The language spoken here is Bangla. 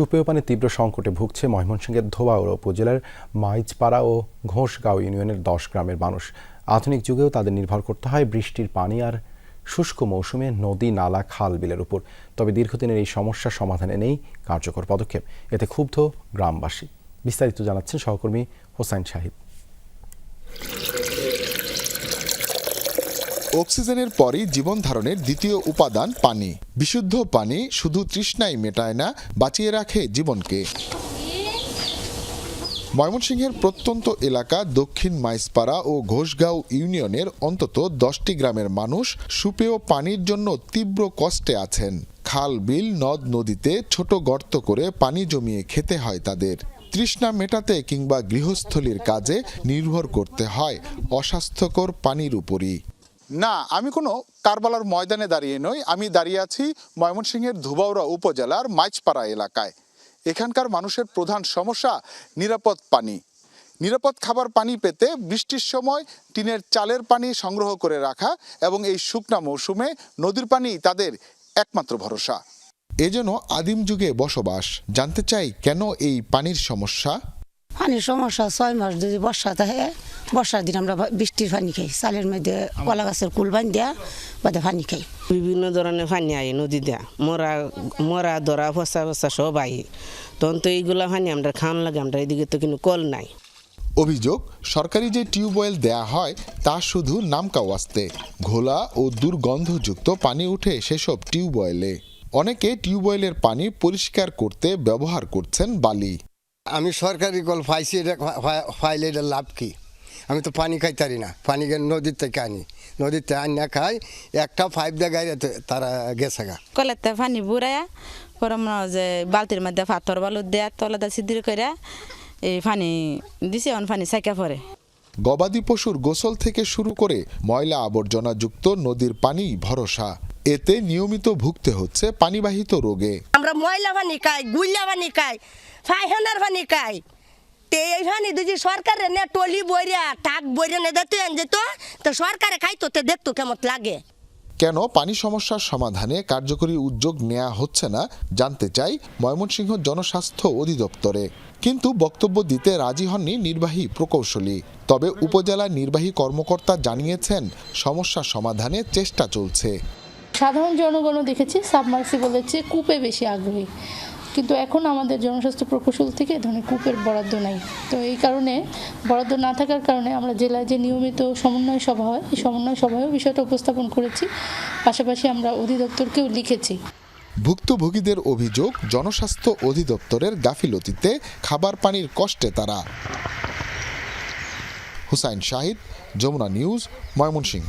সুপেয় পানি তীব্র সংকটে ভুগছে ময়মনসিংহের ধোবাউড়া উপজেলার মাইজপাড়া ও ঘোষগাঁও ইউনিয়নের দশ গ্রামের মানুষ। আধুনিক যুগেও তাদের নির্ভর করতে হয় বৃষ্টির পানি আর শুষ্ক মৌসুমে নদী, নালা, খাল বিলের উপর। তবে দীর্ঘদিনের এই সমস্যা সমাধানে নেই কার্যকর পদক্ষেপ। এতে ক্ষুব্ধ গ্রামবাসী। বিস্তারিত জানাচ্ছেন সহকর্মী হোসাইন শাহিদ। অক্সিজেনের পরই জীবন ধারণের দ্বিতীয় উপাদান পানি। বিশুদ্ধ পানি শুধু তৃষ্ণাই মেটায় না, বাঁচিয়ে রাখে জীবনকে। ময়মনসিংহের প্রত্যন্ত এলাকা দক্ষিণ মাইসপাড়া ও ঘোষগাঁও ইউনিয়নের অন্তত দশটি গ্রামের মানুষ সুপেয় পানির জন্য তীব্র কষ্টে আছেন। খাল, বিল, নদ, নদীতে ছোট গর্ত করে পানি জমিয়ে খেতে হয় তাদের। তৃষ্ণা মেটাতে কিংবা গৃহস্থলীর কাজে নির্ভর করতে হয় অস্বাস্থ্যকর পানির উপরই। না আমি কোনো কারবালার ময়দানে দাঁড়িয়ে নই। আমি দাঁড়িয়ে আছি ময়মনসিংহের ধুবাউড়া উপজেলার মাইচপাড়া এলাকায়। এখানকার মানুষের প্রধান সমস্যা নিরাপদ পানি। নিরাপদ খাবার পানি পেতে বৃষ্টির সময় টিনের চালের পানি সংগ্রহ করে রাখা এবং এই শুকনা মৌসুমে নদীর পানি তাদের একমাত্র ভরসা। এ যেন আদিম যুগে বসবাস জানতে চাই কেন এই পানির সমস্যা? পানির সমস্যা ছয় মাস যদি বর্ষা থাকে বর্ষার দিন আমরা বৃষ্টির পানি খাই চালের মধ্যে কলা গাছের কুল বান দেয়া বাদে পানি খাই। বিভিন্ন ধরনের পানি আই নদী দেয়া মরা মরা ধরা ফসা ফসা সব আই। তখন তো এইগুলা পানি আমরা খাওয়ান লাগে আমরা এদিকে তো কিন্তু কল নাই। অভিযোগ সরকারি যে টিউবওয়েল দেয়া হয় তা শুধু নামকাওয়াস্তে ঘোলা ও দুর্গন্ধযুক্ত পানি উঠে সেসব টিউবওয়েলে অনেকে টিউবওয়েলের পানি পরিষ্কার করতে ব্যবহার করছেন বালি। আমি সরকারি কল পাইছি এটা পাইলে এটা লাভ কি? আমি তো পানি খাইতারি না। পানি গে নদীর থেকে আনি নদীর থেকে আনি না খাই একটা পাইপ দিয়ে গাড়ি তারা গেছে গা। কলেতে পানি বুড়াইয়া পরে হয় যে বালতির মধ্যে পাথর বালু দেয়া তলাতে সিদ্ধির করে এই পানি দিছে অন পানি সাইকা পরে গবাদি পশুর গোসল থেকে শুরু করে ময়লা আবর্জনা যুক্ত নদীর পানি ভরসা। এতে নিয়মিত ভুগতে হচ্ছে পানিবাহিত রোগে। আমরা ময়লা পানি খাই গুইলা পানি খাই ফাইহানার পানি খাই। তে এই পানি যদি সরকারে নে টলি বইরা টাক বইরা নে দিত যেত তো সরকারে খাইতো তে দেখতো কেমন লাগে। কেন? পানি সমস্যার সমাধানে কার্যকরী উদ্যোগ নেওয়া হচ্ছে না জানতে চাই ময়মনসিংহ জনস্বাস্থ্য অধিদপ্তরে। কিন্তু বক্তব্য দিতে রাজি হননি নির্বাহী প্রকৌশলী। তবে উপজেলা নির্বাহী কর্মকর্তা জানিয়েছেন সমস্যা সমাধানে চেষ্টা চলছে। সাধারণ জনগণও দেখেছি সাবমার্সিবলের চেয়ে কূপে বেশি আগ্রহী। কিন্তু এখন আমাদের জনস্বাস্থ্য প্রকৌশল থেকে ধরনের কূপের বরাদ্দ নাই। তো এই কারণে বরাদ্দ না থাকার কারণে আমরা জেলায় যে নিয়মিত সমন্বয় সভা হয়, এই সমন্বয় সভায়ও বিষয়টা উপস্থাপন করেছি। পাশাপাশি আমরা অধিদপ্তরকেও লিখেছি। ভুক্তভোগীদের অভিযোগ, জনস্বাস্থ্য অধিদপ্তরের গাফিলতিতে খাবার পানির কষ্টে তারা। হুসাইন শাহিদ, যমুনা নিউজ, ময়মনসিংহ।